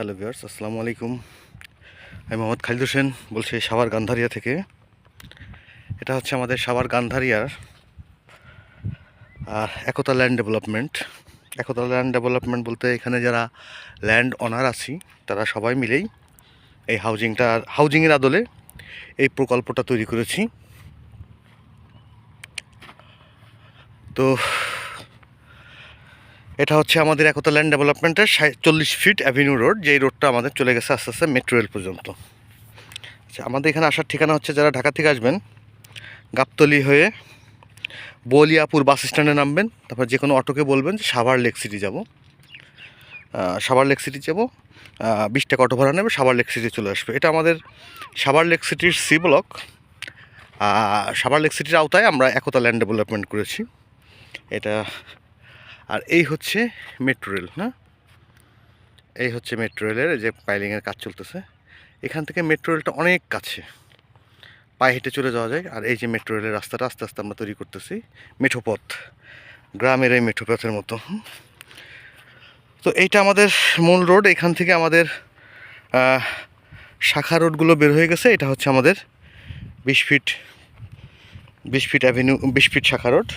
Hello viewers, আসসালামু আলাইকুম। আমি মোহাম্মদ খালিদ হোসেন বলছি সাভার গান্ধারিয়া থেকে। এটা হচ্ছে আমাদের Savar গান্ধারিয়ার Ekota land development. Ekota land development বলতে এখানে যারা ল্যান্ড অনার আছি, তারা সবাই মিলেই এই হাউজিংটা, হাউজিংয়ের আদলে এই প্রকল্পটা তৈরি করেছি। তো এটা হচ্ছে আমাদের একতা ল্যান্ড ডেভেলপমেন্টের চল্লিশ ফিট অ্যাভিনিউ রোড যেই রোডটা আমাদের চলে গেছে আস্তে আস্তে মেট্রো রেল পর্যন্ত। আচ্ছা আমাদের এখানে আসার ঠিকানা হচ্ছে যারা ঢাকা থেকে আসবেন, গাবতলি হয়ে বলিয়াপুর বাস স্ট্যান্ডে নামবেন, তারপর যে কোনো অটোকে বলবেন যে সাভার লেক সিটি যাব। সাভার লেক সিটি যাব বিশ টাকা অটো ভাড়া নেবে, সাভার লেক সিটি চলে আসবে। এটা আমাদের সাভার লেক সিটির সি ব্লক সাভার লেক সিটির আওতায় আমরা একতা ল্যান্ড ডেভেলপমেন্ট করেছি। এটা আর এই হচ্ছে মেট্রো রেল না? এই হচ্ছে মেট্রো রেলের যে পাইলিংয়ের কাজ চলতেছে। এখান থেকে মেট্রো রেলটা অনেক কাছে। পায়ে হেঁটে চলে যাওয়া যায়। আর এই যে মেট্রো রেলের রাস্তাটা আস্তে আস্তে আমরা তৈরি করতেছি মেঠোপথ। গ্রামের এই মেঠোপথের মতো। তো এইটা আমাদের মূল রোড। এখান থেকে আমাদের শাখা রোডগুলো বের হয়ে গেছে। এটা হচ্ছে আমাদের বিশ ফিট বিশ ফিট অ্যাভিনিউ, বিশ ফিট শাখা রোড।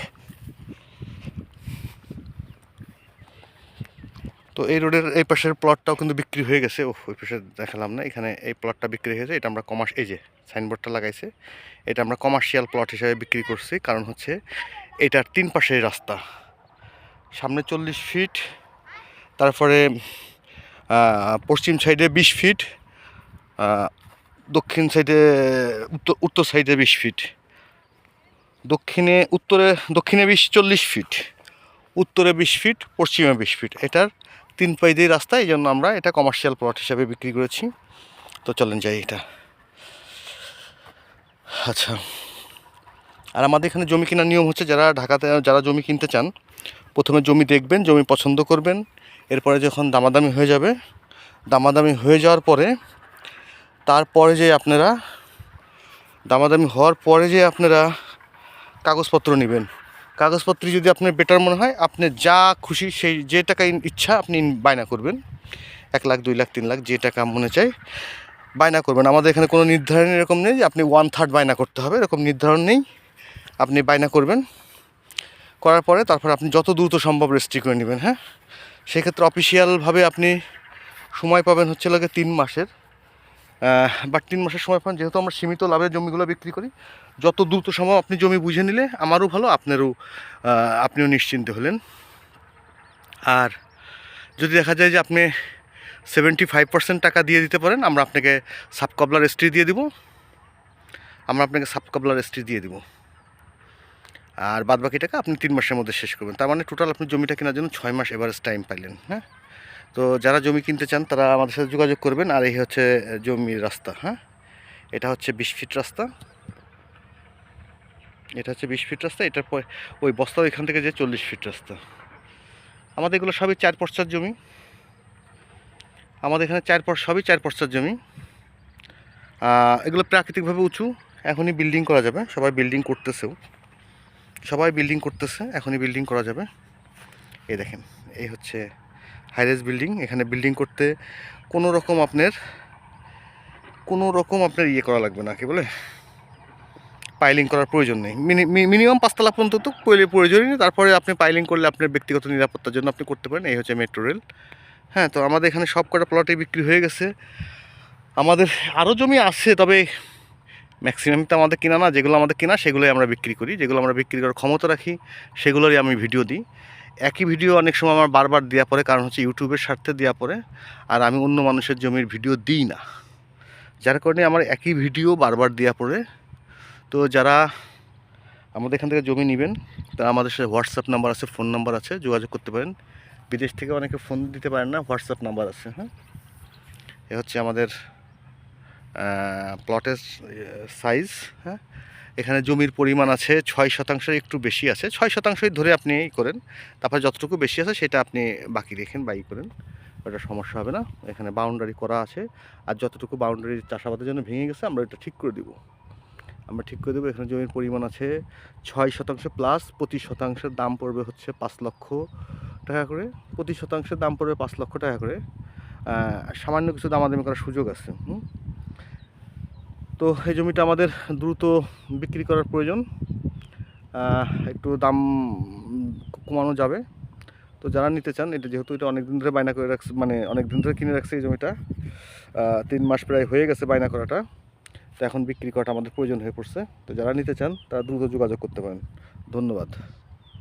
তো এই রোডের এই পাশের প্লটটাও কিন্তু বিক্রি হয়ে গেছে। ও ওই পাশে দেখালাম না, এখানে এই প্লটটা বিক্রি হয়ে গেছে এটা আমরা কমার্স এই যে সাইনবোর্ডটা লাগাইছে, এটা আমরা কমার্শিয়াল প্লট হিসেবে বিক্রি করছি। কারণ হচ্ছে এটার তিন পাশের রাস্তা। সামনে চল্লিশ ফিট তারপরে পশ্চিম সাইডে বিশ ফিট দক্ষিণ সাইডে উত্তর উত্তর সাইডে বিশ ফিট দক্ষিণে, উত্তরে, দক্ষিণে বিশ, চল্লিশ ফিট উত্তরে বিশ ফিট পশ্চিমে বিশ ফিট এটার তিন পাই দিয়ে রাস্তা এই জন্য আমরা এটা কমার্শিয়াল প্লট হিসাবে বিক্রি করেছি। তো চলেন যাই এটা। আচ্ছা। আর আমাদের এখানে জমি কেনার নিয়ম হচ্ছে যারা ঢাকাতে, যারা জমি কিনতে চান, প্রথমে জমি দেখবেন, জমি পছন্দ করবেন, এরপরে যখন দামাদামি হয়ে যাবে, দামাদামি হয়ে যাওয়ার পরে, তারপরে যে আপনারা, দামাদামি হওয়ার পরে যে আপনারা কাগজপত্র নেবেন। কাগজপত্র যদি আপনার বেটার মনে হয়, আপনি যা খুশি সেই যে টাকা ইচ্ছা আপনি বায়না করবেন। এক লাখ, দুই লাখ, তিন লাখ, যে টাকা মনে চাই বায়না করবেন। আমাদের এখানে কোনো নির্ধারণ এরকম নেই যে আপনি ওয়ান থার্ড বায়না করতে হবে, এরকম নির্ধারণ নেই। আপনি বায়না করবেন। করার পরে তারপর আপনি যত দ্রুত সম্ভব রেজিস্ট্রি করে নেবেন হ্যাঁ? সেক্ষেত্রে অফিসিয়ালভাবে আপনি সময় পাবেন হচ্ছে লাগে তিন মাসের। বাট তিন মাসের সময় পান, যেহেতু আমরা সীমিত লাভের জমিগুলো বিক্রি করি যত দ্রুত সম্ভব আপনি জমি বুঝে নিলে আমারও ভালো, আপনারও আপনিও নিশ্চিন্ত হলেন। আর যদি দেখা যায় যে আপনি সেভেন্টি ফাইভ পার্সেন্ট টাকা দিয়ে দিতে পারেন, আমরা আপনাকে সাবকবলার এসটি দিয়ে দিব। আমরা আপনাকে সাবকবলার এসটি দিয়ে দিব। আর বাদ বাকি টাকা আপনি তিন মাসের মধ্যে শেষ করবেন। তার মানে টোটাল আপনি জমিটা কেনার জন্য ছয় মাস এভারেজ টাইম পাইলেন হ্যাঁ? তো যারা জমি কিনতে চান, তারা আমাদের সাথে যোগাযোগ করবেন। আর এই হচ্ছে জমির রাস্তা হ্যাঁ? এটা হচ্ছে বিশ ফিট রাস্তা। এটা হচ্ছে বিশ ফিট রাস্তা, এটার ওই বস্তা এখান থেকে যে চল্লিশ ফিট রাস্তা। আমাদের এগুলো সবই চার পর্চার জমি। আমাদের এখানে চার সবই চার পর্চার জমি। এগুলো প্রাকৃতিকভাবে উঁচু, এখনই বিল্ডিং করা যাবে, সবাই বিল্ডিং করতেছেও। সবাই বিল্ডিং করতেছে, এখনই বিল্ডিং করা যাবে। এই দেখেন, এই হচ্ছে হাইরেজ বিল্ডিং এখানে বিল্ডিং করতে কোনো রকম আপনার কোনো রকম আপনার ইয়ে করা লাগবে না, কি বলে? পাইলিং করার প্রয়োজন নেই। মিনিমাম পাঁচতলা পর্যন্ত তো প্রয়োজনই নেই। তারপরে আপনি পাইলিং করলে আপনার ব্যক্তিগত নিরাপত্তার জন্য আপনি করতে পারেন। এই হচ্ছে মেট্রো রেল হ্যাঁ তো আমাদের এখানে সব কটা প্লটে বিক্রি হয়ে গেছে। আমাদের আরও জমি আছে, তবে ম্যাক্সিমাম তো আমাদের কেনা না। যেগুলো আমাদের কেনা, সেগুলোই আমরা বিক্রি করি। যেগুলো আমরা বিক্রি করার ক্ষমতা রাখি, সেগুলোরই আমি ভিডিও দিই। একই ভিডিও অনেক সময় আমার বারবার দেওয়া পড়ে, কারণ হচ্ছে ইউটিউবের স্বার্থে দেওয়া পড়ে। আর আমি অন্য মানুষের জমির ভিডিও দিই না। যার কারণে আমার একই ভিডিও বারবার দেওয়া পড়ে। তো যারা আমাদের এখান থেকে জমি নেবেন, তারা আমাদের সাথে হোয়াটসঅ্যাপ নাম্বার আছে ফোন নাম্বার আছে, যোগাযোগ করতে পারেন। বিদেশ থেকে অনেকে ফোন দিতে পারেন না হোয়াটসঅ্যাপ নাম্বার আছে হ্যাঁ? এ হচ্ছে আমাদের প্লটের সাইজ হ্যাঁ? এখানে জমির পরিমাণ আছে ছয় শতাংশের একটু বেশি আছে। ছয় শতাংশই ধরে আপনি ই করেন। তারপর যতটুকু বেশি আছে, সেটা আপনি বাকি রেখেন বাই করেন। ওটা সমস্যা হবে না। এখানে বাউন্ডারি করা আছে। আর যতটুকু বাউন্ডারি চাষাবাদের জন্য ভেঙে গেছে, আমরা এটা ঠিক করে দিব। আমরা ঠিক করে দেবো, এখানে জমির পরিমাণ আছে ছয় শতাংশ প্লাস প্রতি শতাংশের দাম পড়বে হচ্ছে পাঁচ লক্ষ টাকা করে। প্রতি শতাংশের দাম পড়বে পাঁচ লক্ষ টাকা করে। সামান্য কিছু দামাদামি করার সুযোগ আছে? তো এই জমিটা আমাদের দ্রুত বিক্রি করার প্রয়োজন। একটু দাম কমানো যাবে। তো যারা নিতে চান, এটা যেহেতু এটা অনেক দিন ধরে বায়না করে রাখছে মানে অনেক দিন ধরে কিনে রাখছে এই জমিটা তিন মাস প্রায় হয়ে গেছে বায়না করাটা। তো এখন বিক্রি করাটা আমাদের প্রয়োজন হয়ে পড়ছে। তো যারা নিতে চান, তারা দ্রুত যোগাযোগ করতে পারেন। ধন্যবাদ।